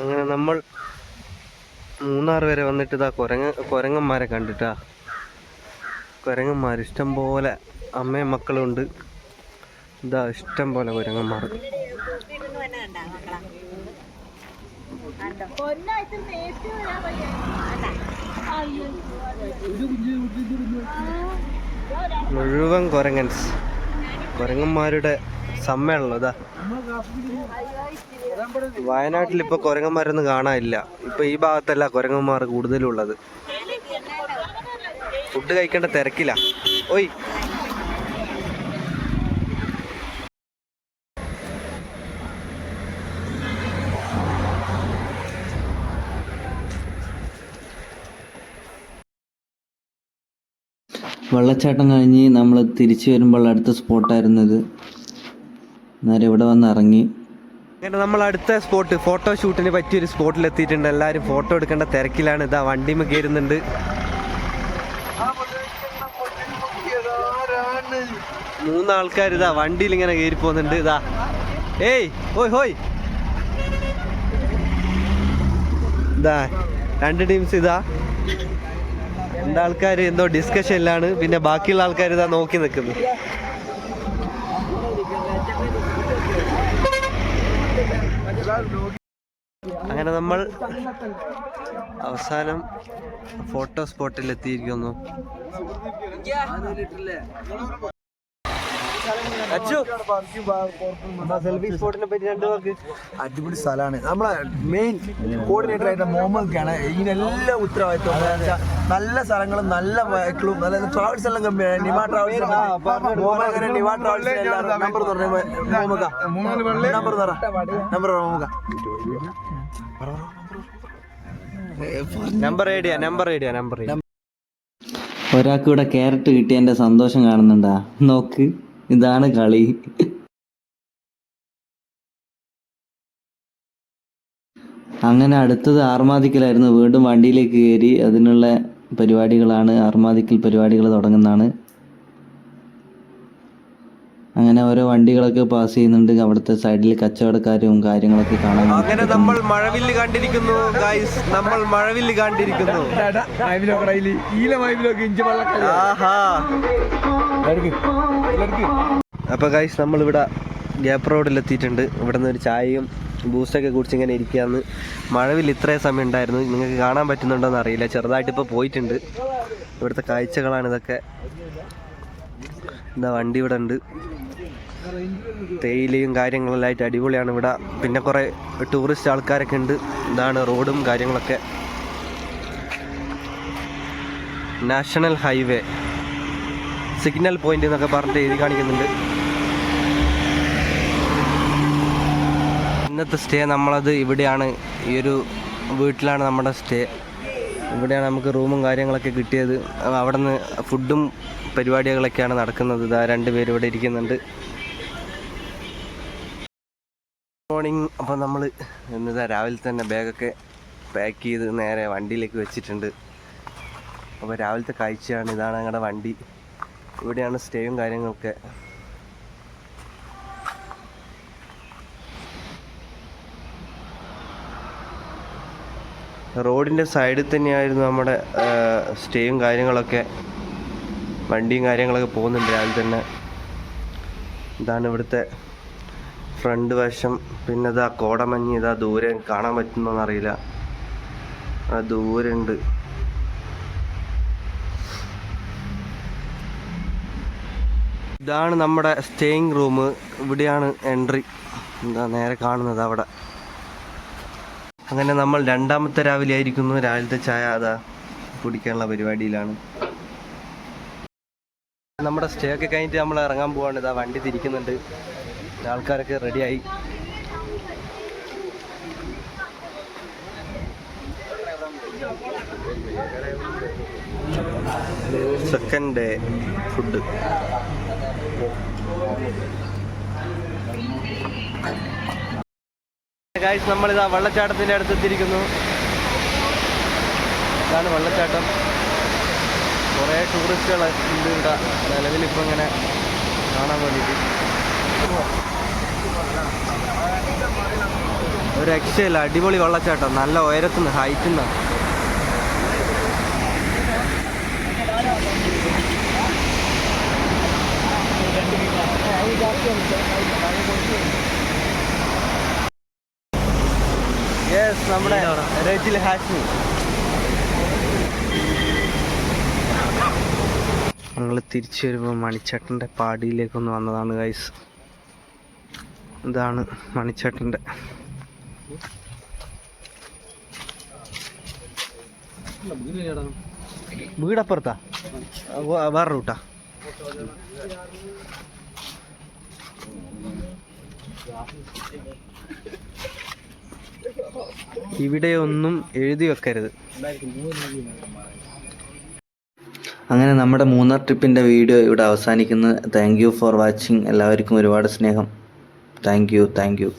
അങ്ങനെ നമ്മൾ മൂന്നാർ വരെ വന്നിട്ട് ഇതാ കുരങ്ങ കുരങ്ങന്മാരെ കണ്ടിട്ടാ. കുരങ്ങന്മാർ ഇഷ്ടം പോലെ അമ്മയും മക്കളുണ്ട്. ഇതാ ഇഷ്ടം പോലെ കുരങ്ങന്മാർ മുഴുവൻ കുരങ്ങൻസ്. കുരങ്ങന്മാരുടെ സമ്മേളനം ഇതാ. വയനാട്ടിൽ ഇപ്പൊ കുരങ്ങന്മാരൊന്നും കാണാനില്ല. ഇപ്പൊ ഈ ഭാഗത്തല്ല കുരങ്ങന്മാർ കൂടുതലുള്ളത്. ഫുഡ് കഴിക്കേണ്ട തിരക്കില്ല ഓയ്. വെള്ളച്ചാട്ടം കഴിഞ്ഞ് നമ്മൾ തിരിച്ചു വരുമ്പോൾ അടുത്ത സ്പോട്ടായിരുന്നത് നേരെ ഇവിടെ വന്ന് ഇറങ്ങി. നമ്മൾ അടുത്ത സ്പോട്ട് ഫോട്ടോ ഷൂട്ടിന് പറ്റിയൊരു സ്പോട്ടിൽ എത്തിയിട്ടുണ്ട്. എല്ലാവരും ഫോട്ടോ എടുക്കേണ്ട തിരക്കിലാണ്. ഇതാ വണ്ടിമ കയറുന്നുണ്ട് മൂന്നാൾക്കാർ ഇതാ വണ്ടിയിൽ ഇങ്ങനെ കയറി പോകുന്നുണ്ട്. ഇതാ. ഏയ് ഹോയ് ഹോയ്. ഇതാ രണ്ട് ടീംസ് ഇതാ. രണ്ടാൾക്കാർ എന്തോ ഡിസ്കഷനിലാണ് പിന്നെ ബാക്കിയുള്ള ആൾക്കാർ ഇതാ നോക്കി നിൽക്കുന്നു. അങ്ങനെ നമ്മൾ അവസാനം ഫോട്ടോ സ്പോട്ടിൽ എത്തിയിരിക്കുന്നു. അടിപൊളി സ്ഥലമാണ്. നമ്മളെ മെയിൻ കോർഡിനേറ്റർ ആയിട്ട് മോമൊക്കെയാണ് ഇതിനെല്ലാം ഉത്തരവാദിത്വം. നല്ല സ്ഥലങ്ങളും നല്ല വെഹിക്കിളും നല്ല ട്രാവൽസ് എല്ലാം കമ്പനിയാണ് നിവാ travels Muhammad Nima travels number number number Muhammad number Idea number number ഒരാൾക്ക് ഇവിടെ ക്യാരറ്റ് കിട്ടിയതിന്റെ സന്തോഷം കാണുന്നുണ്ടാ? നോക്ക് ഇതാണ് കളി. അങ്ങനെ അടുത്തത് ആർമാദിക്കലായിരുന്നു. വീണ്ടും വണ്ടിയിലേക്ക് കയറി. അതിനുള്ള പരിപാടികളാണ് ആർമാദിക്കൽ പരിപാടികൾ തുടങ്ങുന്നതാണ്. അങ്ങനെ ഓരോ വണ്ടികളൊക്കെ പാസ് ചെയ്യുന്നുണ്ട്. അവിടുത്തെ സൈഡിൽ കച്ചവടക്കാരും കാര്യങ്ങളൊക്കെ കാണാൻ അങ്ങനെ നമ്മൾ മഴവില്ല് കണ്ടിരിക്കുന്നു. ഗൈസ് നമ്മൾ മഴവില്ല് കണ്ടിരിക്കുന്നു. ആഹാ. അപ്പൊ ഗൈസ് നമ്മളിവിടെ ഗ്യാപ്പ് റോഡിൽ എത്തിയിട്ടുണ്ട്. ഇവിടെ നിന്ന് ഒരു ചായയും ബൂസ്റ്റൊക്കെ കുടിച്ച് ഇങ്ങനെ ഇരിക്കുകയെന്ന് മഴവിൽ ഇത്രയും സമയം ഉണ്ടായിരുന്നു. നിങ്ങൾക്ക് കാണാൻ പറ്റുന്നുണ്ടോ എന്ന് അറിയില്ല. ചെറുതായിട്ട് ഇപ്പോൾ പോയിട്ടുണ്ട്. ഇവിടുത്തെ കാഴ്ചകളാണ് ഇതൊക്കെ. എന്താ വണ്ടി ഇവിടെ ഉണ്ട്. തേയിലയും കാര്യങ്ങളെല്ലാം ആയിട്ട് അടിപൊളിയാണ് ഇവിടെ. പിന്നെ കുറേ ടൂറിസ്റ്റ് ആൾക്കാരൊക്കെ ഉണ്ട്. ഇതാണ് റോഡും കാര്യങ്ങളൊക്കെ. നാഷണൽ ഹൈവേ സിഗ്നൽ പോയിന്റ് എന്നൊക്കെ പറഞ്ഞിട്ട് എഴുതി കാണിക്കുന്നുണ്ട്. ഇന്നത്തെ സ്റ്റേ നമ്മളത് ഇവിടെയാണ്. ഈ ഒരു വീട്ടിലാണ് നമ്മുടെ സ്റ്റേ ഇവിടെയാണ് നമുക്ക് റൂമും കാര്യങ്ങളൊക്കെ കിട്ടിയത്. അവിടെ നിന്ന് ഫുഡും പരിപാടികളൊക്കെയാണ് നടക്കുന്നത്. ഇതാ രണ്ടുപേരും പേര് ഇവിടെ ഇരിക്കുന്നുണ്ട്. മോർണിംഗ് അപ്പോൾ നമ്മൾ ഇന്നിതാ രാവിലെ തന്നെ ബാഗൊക്കെ പാക്ക് ചെയ്ത് നേരെ വണ്ടിയിലേക്ക് വെച്ചിട്ടുണ്ട്. അപ്പോൾ രാവിലത്തെ കാഴ്ചയാണ്. ഇതാണ് ഞങ്ങളുടെ വണ്ടി. ഇവിടെയാണ് സ്റ്റേയും കാര്യങ്ങളൊക്കെ. റോഡിന്റെ സൈഡിൽ തന്നെയായിരുന്നു നമ്മുടെ സ്റ്റേയും കാര്യങ്ങളൊക്കെ. വണ്ടിയും കാര്യങ്ങളൊക്കെ പോകുന്നുണ്ട്. രാവിലെ തന്നെ ഇതാണ് ഇവിടുത്തെ ഫ്രണ്ട് വശം. പിന്നെ ഇതാ കോടമഞ്ഞ് ഇതാ ദൂരെ കാണാൻ പറ്റുന്നോന്നറിയില്ല ആ ദൂരെ ഉണ്ട് ഇതാണ് നമ്മുടെ സ്റ്റേയിങ് റൂം ഇവിടെയാണ് എൻട്രി എന്താ നേരെ കാണുന്നത് അവിടെ. അങ്ങനെ നമ്മൾ രണ്ടാമത്തെ രാവിലെ ആയിരിക്കുന്നു. രാവിലത്തെ ചായ അതാ കുടിക്കാനുള്ള പരിപാടിയിലാണ്. നമ്മുടെ സ്റ്റേ ഒക്കെ കഴിഞ്ഞിട്ട് നമ്മൾ ഇറങ്ങാൻ പോവാണ്. ഇതാ വണ്ടി തിരിക്കുന്നുണ്ട്. ആൾക്കാരൊക്കെ റെഡിയായി. Second day food. ഗായ്സ് നമ്മളിതാ വെള്ളച്ചാട്ടത്തിന്റെ അടുത്ത് എത്തിയിരിക്കുന്നു. ഇതാണ് വെള്ളച്ചാട്ടം. കുറേ ടൂറിസ്റ്റുകൾ ഉണ്ട് ഇവിടെ. നിലവിലിപ്പോൾ ഇങ്ങനെ കാണാൻ വേണ്ടിയിട്ട്. ഒരു രക്ഷയില്ല. അടിപൊളി വെള്ളച്ചാട്ടം. നല്ല ഉയരത്തുനിന്ന് ഹൈറ്റിൽ നിന്ന് യെസ് നമ്മുടെ രജിൽ ഹാഷ്മി. ഞങ്ങൾ തിരിച്ചു വരുമ്പോൾ മണിച്ചേട്ടന്റെ പാടിയിലേക്കൊന്ന് വന്നതാണ് ഗൈസ് ഇതാണ് മണിച്ചേട്ടന്റെ വീടപ്പുറത്താ? വേറെ റൂട്ടാ. ഇവിടെ ഒന്നും എഴുതി വെക്കരുത്. അങ്ങനെ നമ്മുടെ മൂന്നാർ ട്രിപ്പിന്റെ വീഡിയോ ഇവിടെ അവസാനിക്കുന്നു. താങ്ക് യു ഫോർ വാച്ചിങ് എല്ലാവർക്കും ഒരുപാട് സ്നേഹം. Thank you thank you